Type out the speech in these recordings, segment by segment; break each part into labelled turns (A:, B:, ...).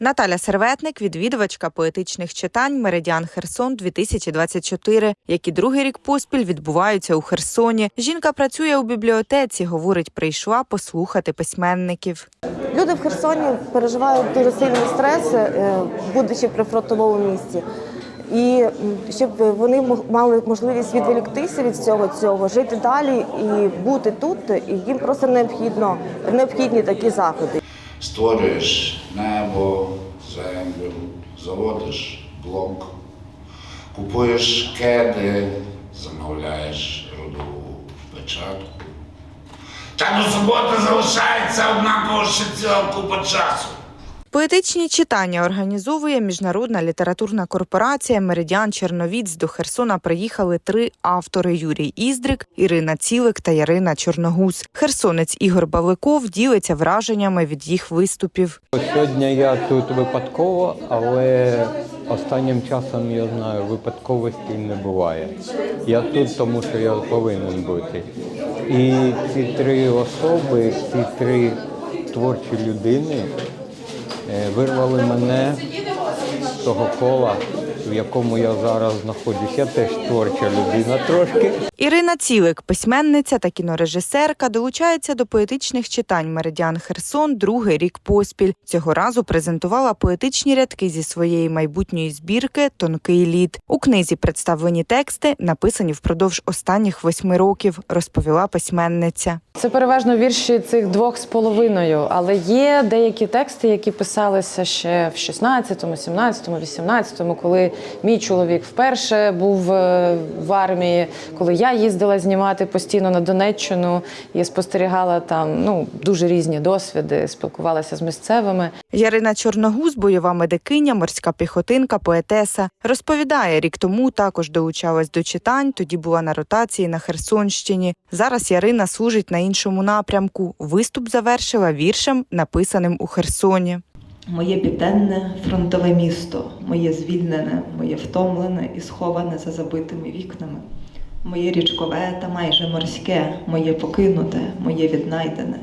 A: Наталя Серветник, відвідувачка поетичних читань Меридіан Херсон 2024, які другий рік поспіль відбуваються у Херсоні. Жінка працює у бібліотеці. Говорить, прийшла послухати письменників.
B: Люди в Херсоні переживають дуже сильний стрес, е, будучи при фронтовому місці. І щоб вони мали можливість відволіктися від всього цього, жити далі і бути тут, і їм просто необхідно необхідні такі заходи.
C: Створюєш небо, землю, заводиш блок, купуєш кеди, замовляєш родову печатку. Та до суботи залишається однаково ще ціла купа часу.
A: Поетичні читання організовує міжнародна літературна корпорація Меридіан Черновіць. До Херсона приїхали три автори: Юрій Іздрик, Ірина Цілик та Ярина Чорногуз. Херсонець Ігор Бавликов ділиться враженнями від їх виступів.
D: Сьогодні я тут випадково, але останнім часом я знаю, випадковості не буває. Я тут, тому що я повинен бути. І ці три особи, ці три творчі людини вирвали мене з того кола, в якому я зараз знаходжусь. Я теж творча людина трошки.
A: Ірина Цілик, письменниця та кінорежисерка, долучається до поетичних читань Меридіан Херсон другий рік поспіль. Цього разу презентувала поетичні рядки зі своєї майбутньої збірки Тонкий лід. У книзі представлені тексти, написані впродовж останніх восьми років, розповіла письменниця.
E: Це переважно вірші цих двох з половиною, але є деякі тексти, які писалися ще в 16-му, 17-му, 18-му, коли мій чоловік вперше був е, в армії, коли я їздила знімати постійно на Донеччину і спостерігала там ну дуже різні досвіди, спілкувалася з місцевими.
A: Ярина Чорногуз, бойова медикиня, морська піхотинка, поетеса, розповідає, рік тому також долучалась до читань. Тоді була на ротації на Херсонщині. Зараз Ярина служить на іншому напрямку. Виступ завершила віршем, написаним у Херсоні.
F: Моє південне фронтове місто, моє звільнене, моє втомлене і сховане за забитими вікнами, моє річкове та майже морське, моє покинуте, моє віднайдене.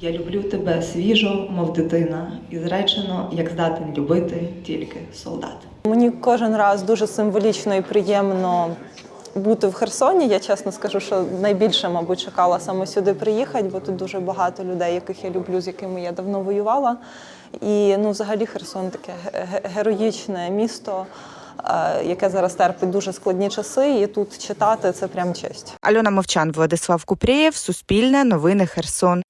F: Я люблю тебе свіжо, мов дитина, і зречено, як здатен любити тільки солдат.
G: Мені кожен раз дуже символічно і приємно бути в Херсоні. Я чесно скажу, що найбільше, мабуть, чекала саме сюди приїхати, бо тут дуже багато людей, яких я люблю, з якими я давно воювала. І ну, взагалі Херсон таке ге- ге- героїчне місто, е, яке зараз терпить дуже складні часи. І тут читати це прям честь.
A: Альона Мовчан, Владислав Купрієв, Суспільне, Новини Херсон.